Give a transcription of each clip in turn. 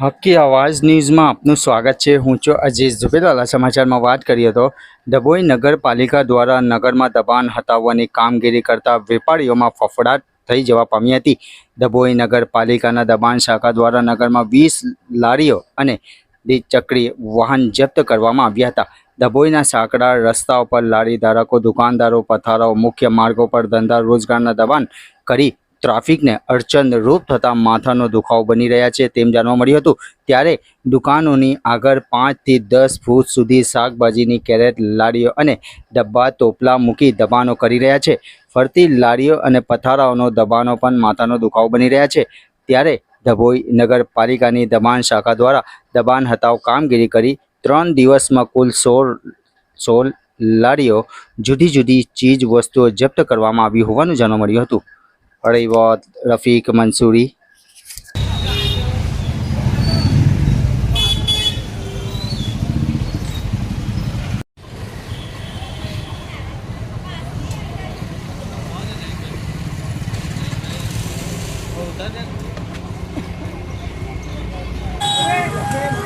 હક્કી અવાજ ન્યૂઝમાં આપનું સ્વાગત છે. હું છું અજીઝ ઝુબેરવાલા સમાચારમાં વાત કરીએ તો ડભોઈ નગરપાલિકા દ્વારા નગરમાં દબાણ હટાવવાની કામગીરી કરતા વેપારીઓમાં ફફડાટ થઈ જવા પામી હતી. ડભોઈ નગરપાલિકાના દબાણ શાખા દ્વારા નગરમાં વીસ લારીઓ અને દ્વિચક્રી વાહન જપ્ત કરવામાં આવ્યા હતા. ડભોઈના સાંકડા રસ્તાઓ પર લારી ધારકો, દુકાનદારો, પથારાઓ, મુખ્ય માર્ગો પર ધંધા રોજગારના દબાણ કરી ટ્રાફિકને અડચણરૂપ થતા માથાનો દુખાવો બની રહ્યા છે તેમ જાણવા મળ્યું હતું. ત્યારે દુકાનોની આગળ પાંચથી દસ ફૂટ સુધી શાકભાજીની કેરેટ, લારીઓ અને ડબ્બા તોપલા મૂકી દબાણો કરી રહ્યા છે. ફરતી લારીઓ અને પથારાઓનો દબાણો પણ માથાનો દુખાવો બની રહ્યા છે. ત્યારે ડભોઈ નગરપાલિકાની દબાણ શાખા દ્વારા દબાણ હટાવ કામગીરી કરી ત્રણ દિવસમાં કુલ સોળ સોળ લારીઓ જુદી જુદી ચીજ વસ્તુઓ જપ્ત કરવામાં આવી હોવાનું જાણવા મળ્યું હતું. અડીવત રફીક મંસૂરી.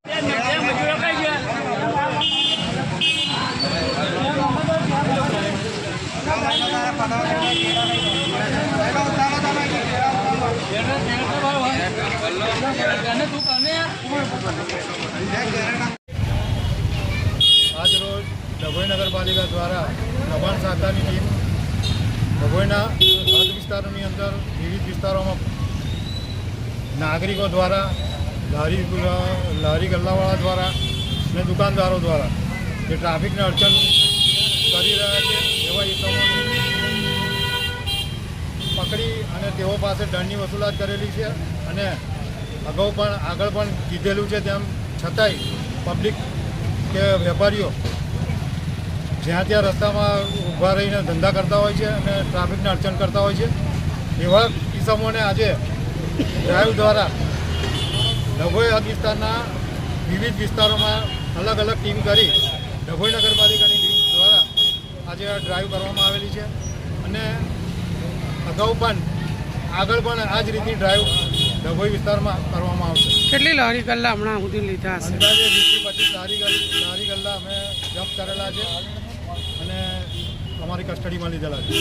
આજરોજ ડભોઈ નગરપાલિકા દ્વારા દબાણ શાખાની ટીમ ડભોઈના વિસ્તારોની અંદર વિવિધ વિસ્તારોમાં નાગરિકો દ્વારા, લારી લારી ગલ્લાવાળા દ્વારા અને દુકાનદારો દ્વારા જે ટ્રાફિકને અડચણ કરી રહ્યા છે, એવા ઇસમોને પકડી અને તેઓ પાસે દંડની વસૂલાત કરેલી છે અને અગાઉ પણ આગળ પણ કીધેલું છે તેમ છતાંય પબ્લિક કે વેપારીઓ જ્યાં ત્યાં રસ્તામાં ઊભા રહીને ધંધા કરતા હોય છે અને ટ્રાફિકને અડચણ કરતા હોય છે, એવા કિસમોને આજે ડ્રાઈવ દ્વારા ડભોઈ હદ વિસ્તારના વિવિધ વિસ્તારોમાં અલગ અલગ ટીમ કરી ડભોઈ નગરપાલિકાની આજે ડ્રાઈવ કરવામાં આવેલી છે. અને અગાઉ પણ આગળ પણ આ જ રીતની ડ્રાઈવ ડભોઈ વિસ્તારમાં કરવામાં આવશે. કેટલી લારી ગલ્લા હમણાં સુધી લીધા હશે? અંદાજે વીસથી પચીસ લારી લારી ગલ્લા અમે જપ્ત કરેલા છે અને અમારી કસ્ટડીમાં લીધેલા છે.